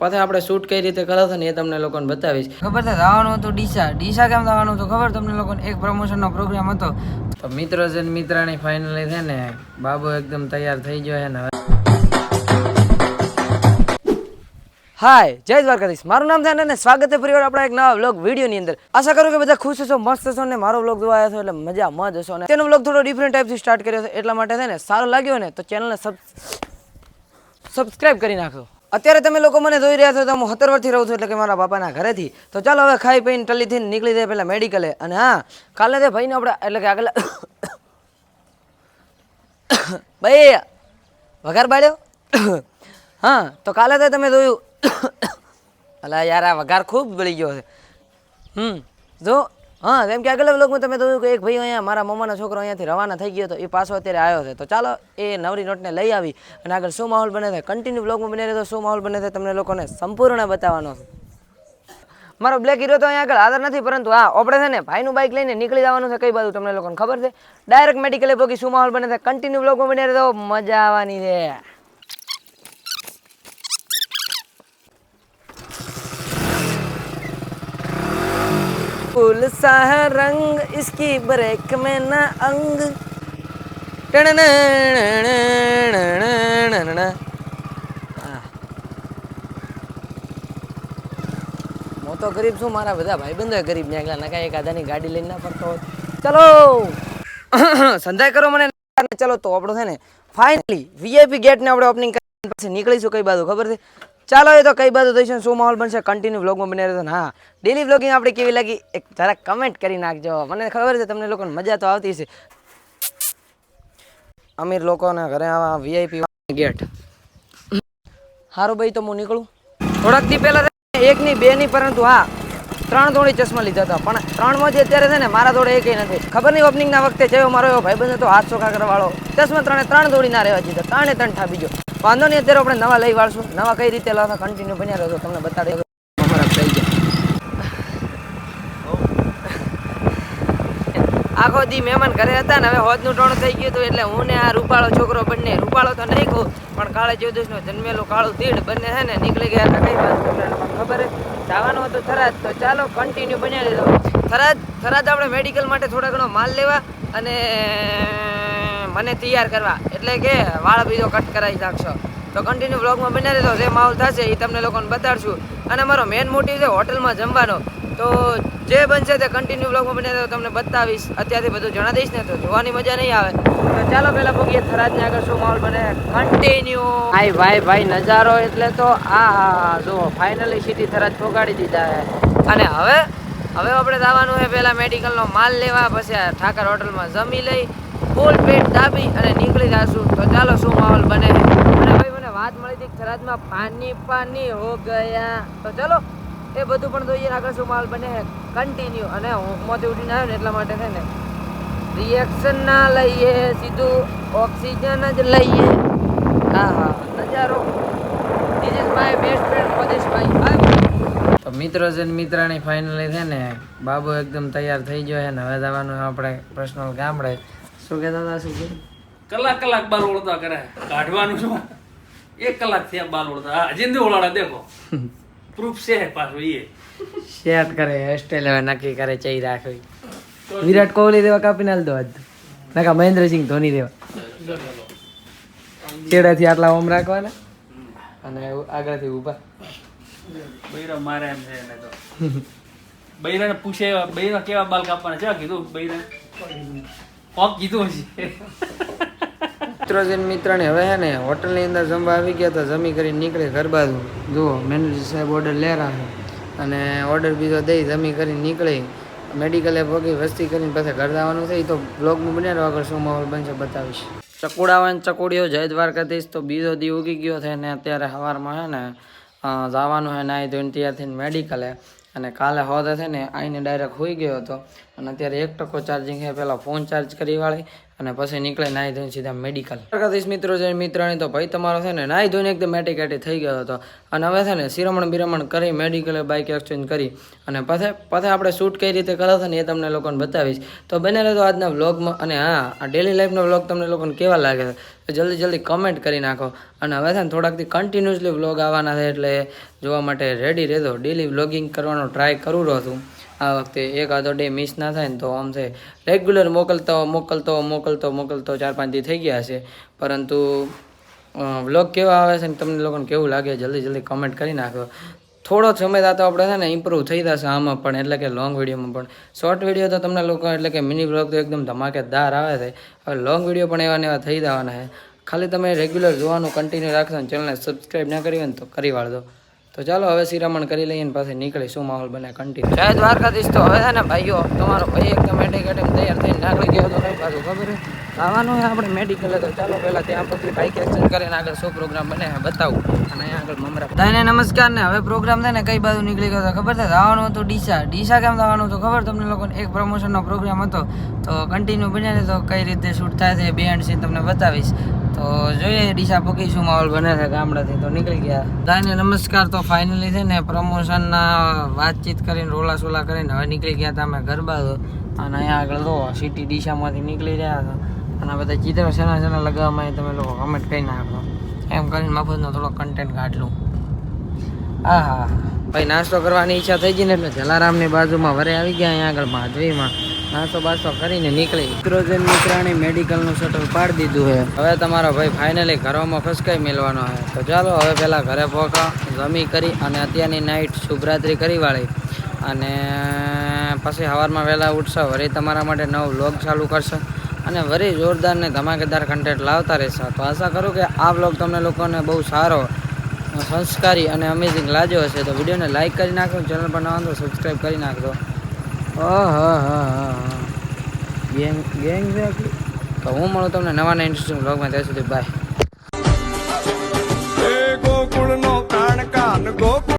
પછી આપણે શૂટ કઈ રીતે હતો ને એ તમને લોકોને બતાવીશ. ખબર છે જવાનું હતું ડીસા. ડીસા કેમ જવાનું હતું ખબર? તમને લોકોને એક પ્રમોશનનો પ્રોગ્રામ હતો. તો મિત્રો છે ને મિત્રાણી ફાઇનલી છે ને બાબુ એકદમ તૈયાર થઈ ગયો છે ને હાય જય દ્વારકાધીશ. મારું નામ છે અને સ્વાગત છે ફરીવાર આપણા એક નવા વ્લોગ વિડીયોની અંદર. આશા કરું કે બધા ખુશ હશો મસ્ત હશો ને મારો વ્લોગ જોવા છો એટલે મજા મજ હશો. ને તેનો વ્લોગ થોડો ડિફરન્ટ ટાઈપથી સ્ટાર્ટ કર્યો છે એટલા માટે છે ને સારો લાગ્યો ને તો ચેનલને સબસ્ક્રાઇબ કરી નાખો અત્યારે તમે લોકો મને જોઈ રહ્યા છો તો હું હતરવરથી રહું છું એટલે કે મારા બાપાના ઘરેથી. તો ચાલો હવે ખાઈ પીને ટલીથી નીકળી જાય પહેલાં મેડિકલે અને હા, કાલે તે ભાઈને આપણે એટલે કે આગળ ભાઈ, વઘાર પાડ્યો? હા, તો કાલે તો તમે જોયું અલા યાર, આ વઘાર ખૂબ બળી ગયો છે. હમ, જો હા, કેમ કે આગળ વ્લોગમાં તમે જોયું કે એક ભાઈ અહીંયા મારા મમ્માનો છોકરો અહીંયાથી રવાના થઈ ગયો હતો એ પાછો અત્યારે આવ્યો છે. તો ચાલો, એ નવરી નોટને લઈ આવી અને આગળ શું માહોલ બને છે? કન્ટિન્યુ વ્લોગમાં બને રહેતો શું માહોલ બને છે તમને લોકોને સંપૂર્ણ બતાવવાનો મારો બ્લેક હીરો તો અહીંયા આગળ હાજર નથી, પરંતુ હા આપણે છે ને, ભાઈનું બાઇક લઈને નીકળી જવાનું છે કઈ બાજુ તમને લોકોને ખબર છે? ડાયરેક્ટ મેડિકલે પોકી શું માહોલ બને છે? કન્ટિન્યુ બ્લોગમાં બને રહેતો મજા આવવાની છે. फूल सा है रंग इसकी ब्रेक में ना अंग હું તો ગરીબ છું મારા બધા ભાઈબંધો ગરીબ ને એકલા નકા એક આધાની ગાડી લઈને ના ફરતો હોય ચલો સંધાય કરો મને ને ચલો તો આપણો છે ને ફાઇનલી વીઆઈપી ગેટ ને આપણે ઓપનિંગ કરીને પછી નીકળીશું કઈ બાજુ ખબર છે ચાલો એ તો કઈ બધું થઈ છે શું માહોલ બનશે. કન્ટિન્યુ વ્લોગમાં બની રહ્યો હા. ડેલી વ્લોગિંગ આપણે કેવી લાગી? એક જરાક કમેન્ટ કરી નાખજો. મને ખબર છે તમને લોકોને મજા તો આવતી છે અમીર લોકોના ઘરે આવા વીઆઈપી ગેટ. હારું ભાઈ, તો હું નીકળું. થોડાક દી પહેલાં એક ની બે ની પરંતુ હા ત્રણ જોડી ચશ્મા લીધા હતા. પણ ત્રણમાં જે અત્યારે છે ને, મારા જોડે એકેય નથી. ખબર નહીં ઓપનિંગના વખતે જેવો મારો એવો ભાઈબંધ હતો હાથ ચોખા કરવાળો વાળો ચશ્મા ત્રણે ત્રણ જોડી ના રહેવા દીધા. ત્રણે ત્રણ ઠાબી ગયો. વાંધો નહીં, અત્યારે આપણે નવા લઈ વાળશું. નવા કઈ રીતે લાવતા કન્ટિન્યુ બન્યા રહેશો તમને બતાડી દઉં. અમારા થઈ ગયા આખો દી મહેમાન ઘરે હતા ને હવે હોદનું ટોણું થઈ ગયું હતું એટલે હું ને આ રૂપાળો છોકરો બંને, રૂપાળો તો નહીં કહું પણ કાળે જ્યોતિષનો જન્મેલો કાળું તીડ બંને છે ને નીકળી ગયા હતા. કઈ વાત ખબર જવાનું હતું થરાદ, તો ચાલો કન્ટિન્યુ બન્યા લીધો થરાદ થરાદ આપણે મેડિકલ માટે થોડા ઘણો માલ લેવા અને મને તૈયાર કરવા. એટલે કે વાળ બીજો કટ કરાવી નાખશો. તો કન્ટિન્યુ બ્લોગમાં બનાવી લીધો જે માહોલ થશે એ તમને લોકોને બતાડશું. અને મારો મેઇન મોટિવ છે હોટલમાં જમવાનો. તો જે બનશે તે કન્ટિન્યુ બ્લોગમાં બને તમને બતાવીશ. અત્યારથી બધું જણા દઈશ ને તો જોવાની મજા નહીં આવે. તો ચાલો પહેલાં પગીએ થરાદને આગળ શું માહોલ બને. કન્ટિન્યુ ભાઈ ભાઈ ભાઈ નજારો એટલે તો આ જો ફાઇનલી સિટી થરાજ પોગાડી દીધા છે અને હવે હવે આપણે જવાનું છે પહેલાં મેડિકલનો માલ લેવા પછી આ ઠાકર હોટલમાં જમી લઈ ફૂલ પેટ દાબી અને નીકળી જશું. તો ચાલો શું માહોલ બને અને ભાઈ મને વાત મળી હતી થરાજમાં પાની પાણી પાણી હો ગયા. તો ચલો એ બધું પણ જોઈએ આગળ શું માલ બને કન્ટિન્યુ અને મોતી ઉઠીને આવ્યો ને એટલા માટે છે ને રિએક્શન ના લઈએ સીધું ઓક્સિજન જ લઈએ. હા હા નજારો. ઇઝ બેસ્ટ ફ્રેન્ડ પદેશભાઈ તો મિત્રો છે ને મિત્રાણી ફાઇનલી છે ને બાબુ એકદમ તૈયાર થઈ ગયો છે ને હવે જવાનું આપણે પર્સનલ ગામડે. શું કહેતા હતા શું કીધું? કલાક કલાક બાલ ઓળતા કરે. કાઢવાનું શું? એક કલાક થયા બાલ ઓળતા હા ઓળાડા દેખો. પ્રૂફ છે પાછું એ શેટ કરે હેરસ્ટાઈલ હવે નક્કી કરે ચઈ રાખવી વિરાટ કોહલી દેવા કાપી નાલ દો આજ નાકા મહેન્દ્રસિંહ ધોની દેવા? છેડાથી આટલા ઓમ રાખવાના? અને આગળથી ઊભા. બૈરા મારે એમ છે એને તો. બૈરાને પૂછે બૈરા કેવા બાલ કાપવાના છે? કીધું બૈરા કોક કીધું હશે. મિત્રો ને મિત્રને હવે હે ને હોટલની અંદર જમવા આવી ગયા તો જમી કરીને નીકળે ઘર બાજુ. જુઓ, મેનેજર સાહેબ ઓર્ડર લેરા અને ઓર્ડર બીજો દઈ, જમી કરીને નીકળી. મેડિકલે ભોગી, વસ્તી કરીને પાછા ઘર જવાનું એ તો બ્લોગમાં બને રહ્યો આગળ શું માહોલ બનશે, બતાવીશ. ચકુડા હોય ને ચકુડીઓ, જય દ્વારકાધીશ. તો બીજો દી ઉગી ગયો છે ને અત્યારે સવારમાં છે ને જવાનું છે નાઈ ધોઈને તૈયાર થઈને મેડિકલે અને કાલે હોદે છે ને આવીને ડાયરેક્ટ હોઈ ગયો હતો. અને અત્યારે એક ટકો ચાર્જિંગ છે પહેલાં ફોન ચાર્જ કરી વાળી. અને પછી નીકળે નાહી ધોઈને સીધા મેડિકલ પ્રકાશ મિત્રો છે મિત્રની તો ભાઈ તમારો છે ને નાહી ધોઈને એકદમ કાટી થઈ ગયો હતો. અને હવે છે ને શિરમણ બિરમણ કરી મેડિકલે બાઇક એક્સચેન્જ કરી. અને પછી પછી આપણે શૂટ કઈ રીતે કરો હતો ને એ તમને લોકોને બતાવીશ. તો બને રહેતો આજના વ્લોગમાં અને હા, આ ડેલી લાઈફનો વ્લોગ તમને લોકોને કેવા લાગે છે? જલ્દી જલ્દી કમેન્ટ કરી નાખો. અને હવે છે ને થોડાકથી કન્ટિન્યુઅસલી વ્લોગ આવવાના છે એટલે જોવા માટે રેડી રહેતો ડેલી વ્લોગિંગ કરવાનો ટ્રાય કરું રહ્યો છું. આ વખતે એક આધો ડે મિસ ના થાય ને તો આમ છે રેગ્યુલર મોકલતો મોકલતો મોકલતો મોકલતો ચાર પાંચ દી થઈ ગયા છે. પરંતુ વ્લોગ કેવા આવે છે ને તમને લોકોને કેવું લાગે જલ્દી જલ્દી કમેન્ટ કરી નાખો. થોડો સમય થતો આપણે છે ને ઇમ્પ્રૂવ થઈ જશે આમાં પણ, એટલે કે લોંગ વિડીયોમાં પણ. શોર્ટ વીડિયો તો તમને લોકો એટલે કે મિની વ્લોગ તો એકદમ ધમાકેદાર આવે છે. હવે લોંગ વીડિયો પણ એવા ને એવા થઈ જવાના છે. ખાલી તમે રેગ્યુલર જોવાનું કન્ટિન્યુ રાખશો ને ચેનલને સબસ્ક્રાઈબ ના કરી હોય ને તો કરી વાળજો. તો ચાલો હવે શિરામણ કરી લઈએ ને પાછી નીકળી. શું માહોલ બને કન્ટિન્યુ જય દ્વારકાધીશ. તો હવે છે ને ભાઈઓ તમારો ભાઈ એકદમ એટેક તૈયાર થઈને નાખી ગયો તો કઈ પાછું ખબર છે? આવવાનું હોય આપણે મેડિકલ તો ચાલો પહેલાં ત્યાં પછી બાઇક એક્સચેન્જ કરીને આગળ શું પ્રોગ્રામ બને બતાવું. અને અહીંયા આગળ મમરા. બધાને નમસ્કાર ને હવે પ્રોગ્રામ થાય ને કઈ બાજુ નીકળી ગયો તો ખબર છે? આવવાનું હતું ડીસા. ડીસા કેમ થવાનું હતું ખબર? તમને લોકોને એક પ્રમોશનનો પ્રોગ્રામ હતો. તો કન્ટિન્યુ બન્યા ને તો કઈ રીતે શૂટ થાય છે બે એન્ડ સીન તમને બતાવીશ. તો જોઈએ, ડીશા પકી શું માહોલ બને છે ગામડાથી તો નીકળી ગયા. દાઈને નમસ્કાર તો ફાઇનલી છે ને પ્રમોશનના વાતચીત કરીને રોલા સોલા કરીને હવે નીકળી ગયા હતા અમે ગરબા અને અહીંયા આગળ તો સિટી ડીશામાંથી નીકળી રહ્યા હતા. અને બધા ચિત્રો શેના શેના લગાવવામાં તમે લોકો કમેન્ટ કરી નાખો એમ કરીને મફતનો થોડો કન્ટેન્ટ કાઢલું. હા હા ભાઈ નાસ્તો કરવાની ઈચ્છા થઈ ગઈ ને એટલે જલારામની બાજુમાં વરે આવી ગયા અહીંયા આગળ માધવીમાં નાસ્તો બાસો કરીને નીકળી. મિત્રોજન મિત્રાણી મેડિકલનું શટલ પાડી દીધું છે. હવે તમારો ભાઈ ફાઇનલી ઘરોમાં ફસકાઈ મેળવાનો છે. તો ચાલો હવે પહેલાં ઘરે પહોંચો જમી કરી અને અત્યારની નાઇટ શુભરાત્રી કરી વાળી. અને પછી સવારમાં વહેલા ઉઠશો. વળી તમારા માટે નવો વ્લોગ ચાલુ કરશો. અને વળી જોરદાર ને ધમાકેદાર કન્ટેન્ટ લાવતા રહેશો. તો આશા કરું કે આ વ્લોગ તમને લોકોને બહુ સારો સંસ્કારી અને અમેઝિંગ લાગ્યો હશે. તો વિડીયોને લાઇક કરી નાખો ચેનલ પર નવા તો સબસ્ક્રાઈબ કરી નાખજો. ગેંગ ગેંગ છે? તો હું મળું તમને નવા નવા ઇન્ટરેસ્ટિંગ બ્લોગમાં ત્યાં સુધી બાય ગોકુળનો કાન કાન ગોકુળ